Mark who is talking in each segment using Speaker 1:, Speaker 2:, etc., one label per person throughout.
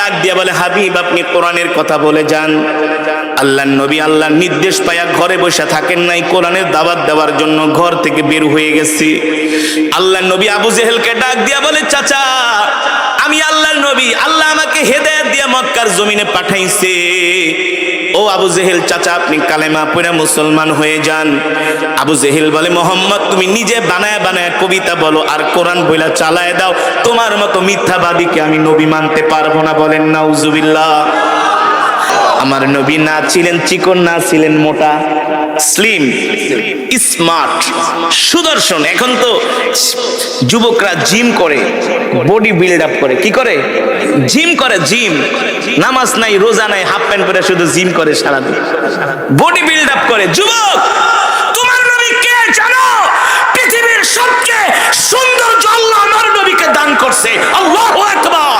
Speaker 1: ডাক দিয়া বলে, হাবিব, আপনি কোরআনের কথা বলে যান। আল্লাহ নবী আল্লাহর নির্দেশ পায়া ঘরে বসে থাকেন নাই। কোরআনের দাওয়াত দেওয়ার জন্য ঘর থেকে বের হয়ে গেছি। আল্লাহ নবী আবু জেহেলকে ডাক দিয়া বলে, চাচা, আমি আল্লাহর নবী। আল্লাহ আমাকে হেদায়েত দিয়া মক্কার জমিনে পাঠাইছে। ও আবু জেহেল চাচা, আপনি কালেমা পুরা মুসলমান হয়ে যান। আবু জেহেল বলে, মোহাম্মদ, তুমি নিজে বানায় বানায় কবিতা বলো আর কোরআন বইলা চালায় দাও। তোমার মতো মিথ্যাবাদীকে আমি নবী মানতে পারব না বলেন না উজুবিল্লাহ আমার নবী না ছিলেন চিকন, না ছিলেন মোটা। স্লিম স্মার্ট সুদর্শন। এখন তো যুবকরা জিম করে বডি বিল্ড আপ করে। কি করে? জিম করে জিম নামাজ নাই, রোজা নাই হাফ প্যান্ট পরে শুধু জিম করে সারাদিন। বডি বিল্ড আপ করে। যুবক, তোমার নবী কে জানো? পৃথিবীর সবচেয়ে সুন্দর আল্লাহ আমার নবীকে দান করছে, আল্লাহু আকবার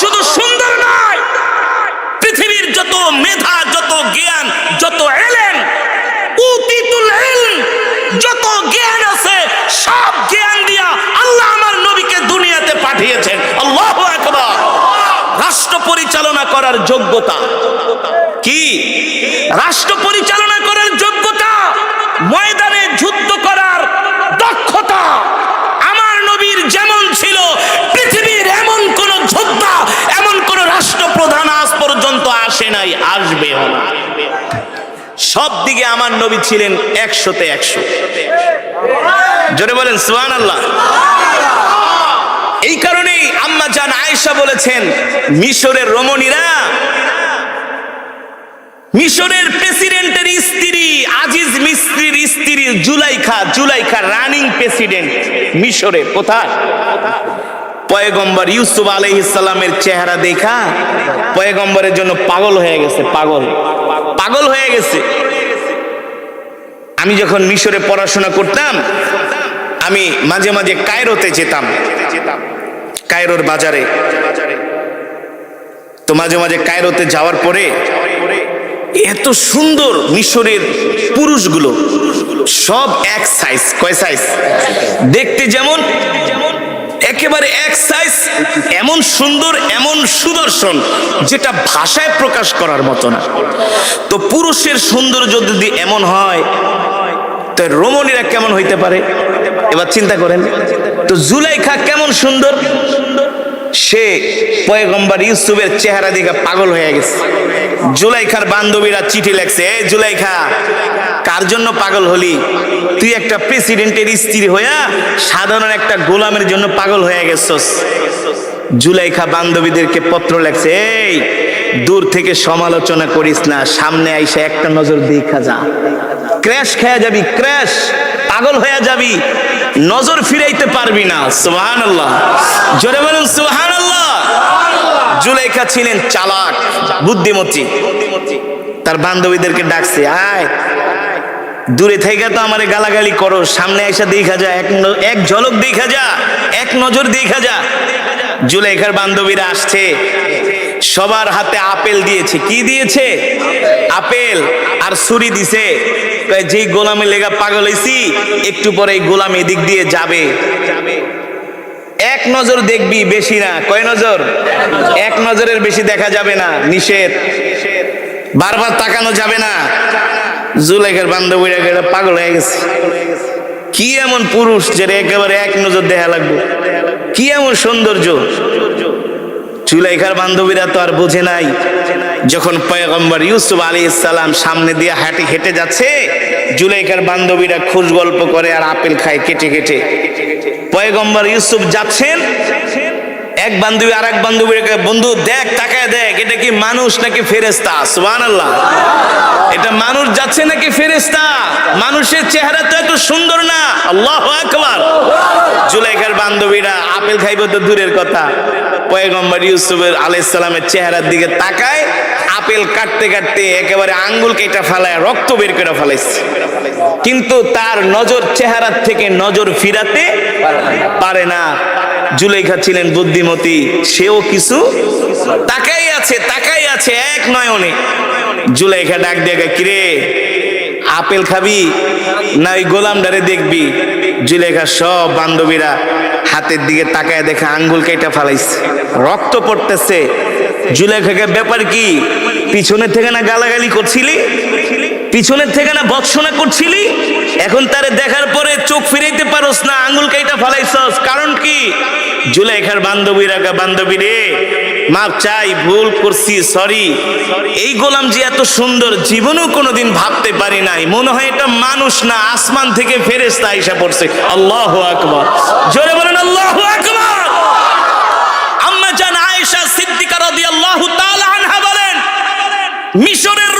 Speaker 1: শুধু সুন্দর নয় পৃথিবীর যত মেধা, যত জ্ঞান, যত এলেন যত জ্ঞান আছে, সব জ্ঞান দিয়া আল্লাহ আমার নবীকে দুনিয়াতে পাঠিয়েছেন। আল্লাহ রাষ্ট্র পরিচালনা করার যোগ্যতা কি? রাষ্ট্র পরিচালনা করার যোগ্যতা? ময়দানে যুদ্ধ করার দক্ষতা আমার নবীর যেমন ছিল পৃথিবীর এমন কোন যোদ্ধা এমন কোন রাষ্ট্রপ্রধান আজ পর্যন্ত আসে নাই আসবেও না। সব দিকে আমার নবী ছিলেন একশোতে একশো। জোরে বলেন সুহান আল্লাহ এই কারণেই আম্মা জান আয়েশা বলেছেন, মিশরের রমণীরা, মিশরের প্রেসিডেন্টের স্ত্রী, আজিজ মিস্ত্রির স্ত্রী, জুলাইখা জুলাইখা রানিং প্রেসিডেন্ট মিশরে, কোথায়? পয়গম্বর ইউসুফ আলাইহিসসালামের চেহারা দেখা পয়গম্বরের জন্য পাগল হয়ে গেছে, পাগল। পাগল হয়ে গেছে। আমি যখন মিশরে পড়াশোনা করতাম, আমি মাঝে মাঝে কায়রোতে যেতাম। কায়রোর বাজারে। তো মাঝে মাঝে কায়রোতে যাওয়ার পরে এত সুন্দর মিশরের পুরুষগুলো, সব এক সাইজ কয় সাইজ দেখতে যেমন একেবারে এক সাইজ এমন সুন্দর, এমন সুদর্শন যেটা ভাষায় প্রকাশ করার মতো না। তো পুরুষের সৌন্দর্য যদি এমন হয়, তো রমণীরা কেমন হইতে পারে? এবার চিন্তা করেন, তো জুলাইখা কেমন সুন্দর? সে পয়গম্বর ইউসুফের চেহারা দিকে পাগল হয়ে গেছে। জুলাইখার বান্ধবীরা চিঠি লেখছে এ জুলাইখা, কার জন্য পাগল হলি? তুই একটা প্রেসিডেন্টের স্ত্রী হইয়া সাধারণ একটা গোলামের জন্য পাগল হয়ে গেছস। জুলাইখা বান্ধবীদেরকে পত্র লেখছে, এই, দূর থেকে সমালোচনা করিস না, সামনে আইসা একটা নজর দেখা যা। ক্র্যাশ খেয়া যাবি, ক্র্যাশ, পাগল হয়ে যাবি, নজর ফিরাইতে পারবি না। সুহান আল্লাহ জোরে বলুন সুহান আল্লাহ জুলাইখা ছিলেন চালাক, বুদ্ধিমতী। তার বান্ধবীদেরকে ডাকছে, আয় দূরে থেকে তো আমারে গালাগালি করো, সামনে এসে দেখা যা, এক এক ঝলক দেখা যা, এক নজর দেখা যা। জুলাইখার বান্ধবীরা আসছে, সবার হাতে আপেল দিয়েছে। কি দিয়েছে? আপেল। আর ছুরি দিছে। যেই গোলামে লেগা পাগল হইছি, একটু পরে এই গোলাম এদিক দিয়ে যাবে। এক নজর দেখবি বেশি না। কয় নজর? এক নজরের বেশি দেখা যাবে না, নিষেধ। বারবার তাকানো যাবে না। জুলেখের বান্ধবীরা গেলে পাগল হয়ে গেছে। কি এমন পুরুষ যে একেবারে এক নজর দেখা লাগবে? কি এমন সৌন্দর্য? চুলাইখার বান্ধবীরা তো আর বোঝে নাই, যখন পয়গম্বর ইউসুফ আলী ইসালাম সামনে দিয়ে হাঁটি হেঁটে যাচ্ছে, জুলাইখার বান্ধবীরা খুশ গল্প করে আর আপেল খায় কেটে কেটে। পয়গম্বর ইউসুফ যাচ্ছেন এক বান্ধবী আর এক বান্ধবীর বন্ধু, দেখ তাকায় দেখ, এটা কি মানুষ নাকি ফেরেস্তা সুবান আল্লাহ এটা মানুষ যাচ্ছে নাকি ফেরেস্তা মানুষের চেহারা তো এত সুন্দর না। আল্লাহ আকবার। জুলাইখার বান্ধবীরা আপেল খাইব তো দূরের কথা। পয়গম্বর ইউসুফের আলাইসালামের চেহারার দিকে তাকায়, আপেল কাটতে কাটতে একেবারে আঙ্গুল কেটে ফেলায়, রক্ত বের করে ফেলাইছে। কিন্তু তার নজর চেহারার থেকে নজর ফিরাতে পারে না। জুলেখা ছিলেন বুদ্ধিমতী সেও কিছু তাকাই আছে তাকাই আছে এক নয়নে। জুলেখা ডাক কয়, কিরে আপেল খাবি না ওই গোলাম ডারে দেখবি? জুলেখা সব বান্ধবীরা হাতের দিকে তাকায় দেখে আঙ্গুল কেটে ফেলাইছে। রক্ত পড়তেছে। জুলেখাকে ব্যাপার কি? পিছনের থেকে না গালাগালি করছিলি? পিছনের থেকে না বৎসনা করছিলি? এখন তারে দেখার পরে চোখ ফিরাইতে পারোস না আঙ্গুল কাইটা ফালাইছস। কারণ কি? জুলেখার বান্ধবী রাখা বান্ধবী রে। মাপ চাই, ভুল করছি সরি এই গোলাম যে এত সুন্দর, জীবনেও কোনোদিন ভাবতে পারি নাই। মনে হয় এটা মানুষ না, আসমান থেকে ফেরেস্তা আইসা পড়ছে। আল্লাহ আকবার। জোরে বলেন, আল্লাহ আকবার! আম্মা জান আয়েশা সিদ্দিকা রাদিয়াল্লাহু তাআলা আনহা বলেন, মিশরের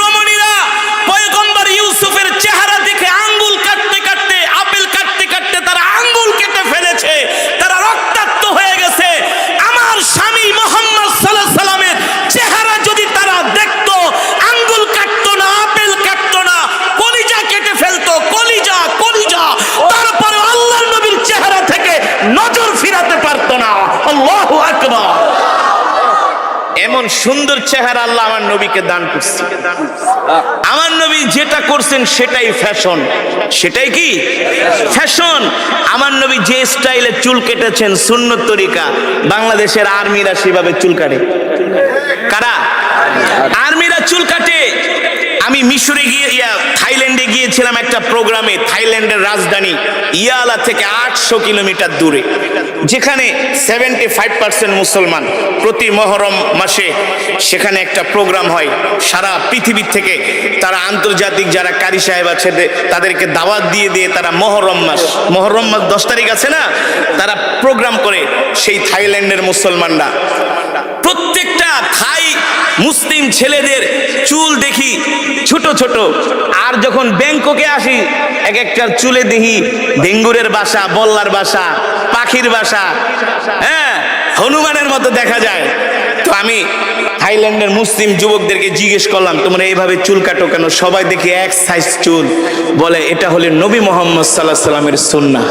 Speaker 1: এমন সুন্দর চেহারা আল্লাহ আমার নবীকে দান করছে। আমার নবী যেটা করছেন সেটাই ফ্যাশন সেটাই কি? ফ্যাশন আমার নবী যে স্টাইলে চুল কেটেছেন সুন্নত তরিকা, বাংলাদেশের আর্মিরা সেভাবে চুল কাটে। কারা? গিয়েছিলাম একটা প্রোগ্রামে থাইল্যান্ডের রাজধানী ইয়ালা থেকে আটশো কিলোমিটার দূরে, যেখানে সেভেন্টি ফাইভ পার্সেন্ট মুসলমান প্রতি মহরম মাসে সেখানে একটা প্রোগ্রাম হয়। সারা পৃথিবীর থেকে তারা আন্তর্জাতিক যারা কারি সাহেব আছে তাদেরকে দাওয়াত দিয়ে দিয়ে তারা মহরম মাস মহরম মাস দশ তারিখ আছে না? তারা প্রোগ্রাম করে সেই থাইল্যান্ডের মুসলমানরা। প্রত্যেকটা থাই মুসলিম ছেলেদের চুল দেখি, ছোট ছোট। আর যখন ব্যাংককে আসি, এক একটার চুলে দেখি, ডেঙ্গুরের বাসা, বল্লার বাসা, পাখির বাসা। হ্যাঁ হনুমানের মতো দেখা যায়। তো আমি থাইল্যান্ডের মুসলিম যুবকদেরকে জিজ্ঞেস করলাম, তোমরা এইভাবে চুল কাটো কেন? সবাই দেখি এক সাইজ চুল। বলে, এটা হলে নবী মোহাম্মদ সাল্লাহ সাল্লামের সুন্না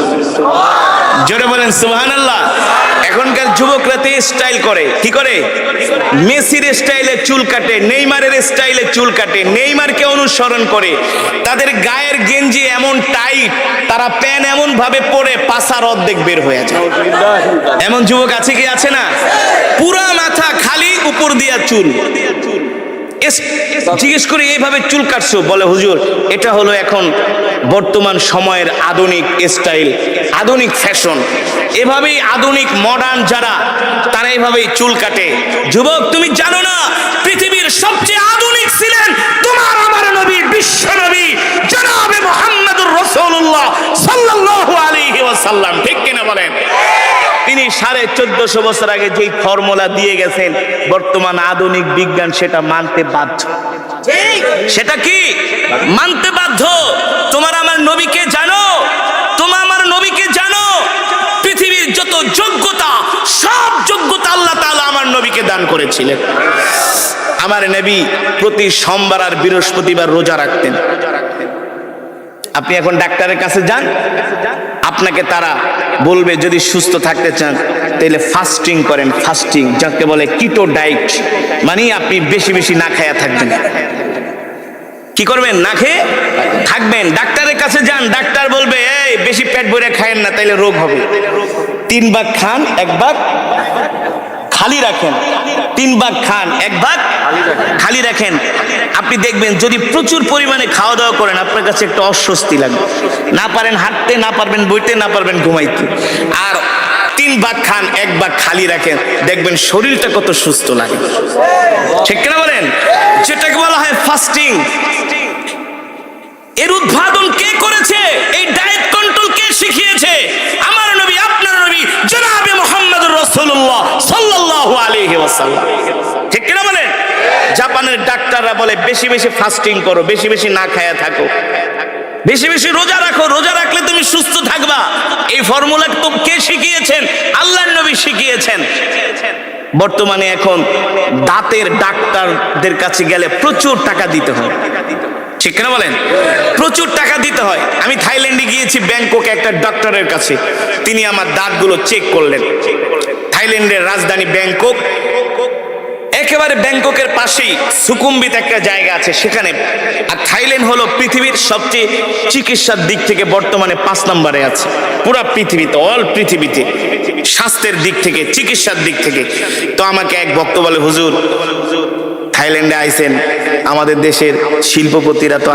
Speaker 1: জোরে বলেন সুহান আল্লাহ এখনকার যুবকরা তো স্টাইল করে। কি করে? মেসির স্টাইলে চুল কাটে, নেইমারের স্টাইলে চুল কাটে, নেইমারকে অনুসরণ করে। তাদের গায়ের গেঞ্জি এমন টাইট তারা প্যান এমন ভাবে পরে পাশার অর্ধেক বের হয়ে যায়। এমন যুবক আছে কি? আছে না? পুরা মাথা খালি, উপর দিয়া চুল। জিজ্ঞেস করে এইভাবে চুল কাটছো? বলে, হুজুর, এটা হলো এখন বর্তমান সময়ের আধুনিক স্টাইল, আধুনিক ফ্যাশন। এভাবেই আধুনিক মডার্ন যারা, তারা এইভাবেই চুল কাটে। যুবক, তুমি জানো না, পৃথিবীর সবচেয়ে আধুনিক ছিলেন তোমার আমার নবী, বিশ্ব নবী, জনাবে মোহাম্মদুর রাসূলুল্লাহ সাল্লাল্লাহু আলাইহি ওয়াসাল্লাম। ঠিক কিনা বলেন? তিনি সাড়ে চোদ্দশো বছর আগে যেই ফর্মুলা দিয়ে গেছেন বর্তমান আধুনিক বিজ্ঞান সেটা মানতে বাধ্য। সেটা কি? মানতে বাধ্য। তোমার আমার নবীকে জানো? তোমার আমার নবীকে জানো? পৃথিবীর যত যোগ্যতা সব যোগ্যতা আল্লাহ তাআলা আমার নবীকে দান করেছিলেন। আমার নবী প্রতি সোমবার আর বৃহস্পতিবার রোজা রাখতেন। আপনি এখন ডাক্তারের কাছে যান? আপনাকে তারা বলবে, যদি সুস্থ থাকতে চান, তাহলে ফাস্টিং করেন ফাস্টিং যাকে বলে কিটো ডায়েট মানে আপনি বেশি বেশি না খায়া থাকবেন। কি করবেন? না খেয়ে থাকবেন। ডাক্তারের কাছে যান, ডাক্তার বলবে, এই, বেশি পেট ভরে খায়েন না, তাইলে রোগ হবে। তিন ভাগ খান, এক ভাগ খালি রাখেন। তিন ভাগ খান, এক ভাগ খালি রাখেন। আপনি দেখবেন, যদি প্রচুর পরিমাণে খাওয়া দাওয়া করেন, আপনার কাছে একটা অস্বস্তি লাগবে। না পারেন হাঁটতে, না পারবেন বইতে, না পারবেন ঘুমাইতে। আর তিন ভাগ খান, এক ভাগ খালি রাখেন। দেখবেন শরীরটা কত সুস্থ লাগে। ঠিক কিনা বলেন? যেটাকে বলা হয় ফাস্টিং এর উদ্ভাবন কে করেছে? এই ডায়েট জাপানের ডাক্তাররা বলে, বেশি বেশি ফাস্টিং করো, বেশি বেশি না খায়া থাকো। বেশি বেশি রোজা রাখো, রোজা রাখলে তুমি সুস্থ থাকবা। এই ফর্মুলা তো কে শিখিয়েছেন? আল্লাহর নবী শিখিয়েছেন। বর্তমানে এখন দাঁতের ডাক্তারদের কাছে গেলে প্রচুর টাকা দিতে হয়। ঠিক না বলেন? প্রচুর টাকা দিতে হয়। আমি থাইল্যান্ডে গিয়েছি, ব্যাংককে একটা ডক্টরের কাছে। তিনি আমার দাঁতগুলো চেক করলেন। থাইল্যান্ডের রাজধানী ব্যাংকক একেবারে ব্যাংককের পাশেই সুকুম্বিত একটা জায়গা আছে সেখানে। আর থাইল্যান্ড হলো পৃথিবীর সবচেয়ে চিকিৎসার দিক থেকে বর্তমানে পাঁচ নম্বরে আছে। পুরা পৃথিবীতে অল পৃথিবীতে। স্বাস্থ্যের দিক থেকে, চিকিৎসার দিক থেকে। তো আমাকে এক বক্ত বলে, হুজুর, থাইল্যান্ডে আইসেন, আমাদের দেশের শিল্পপতিরা তো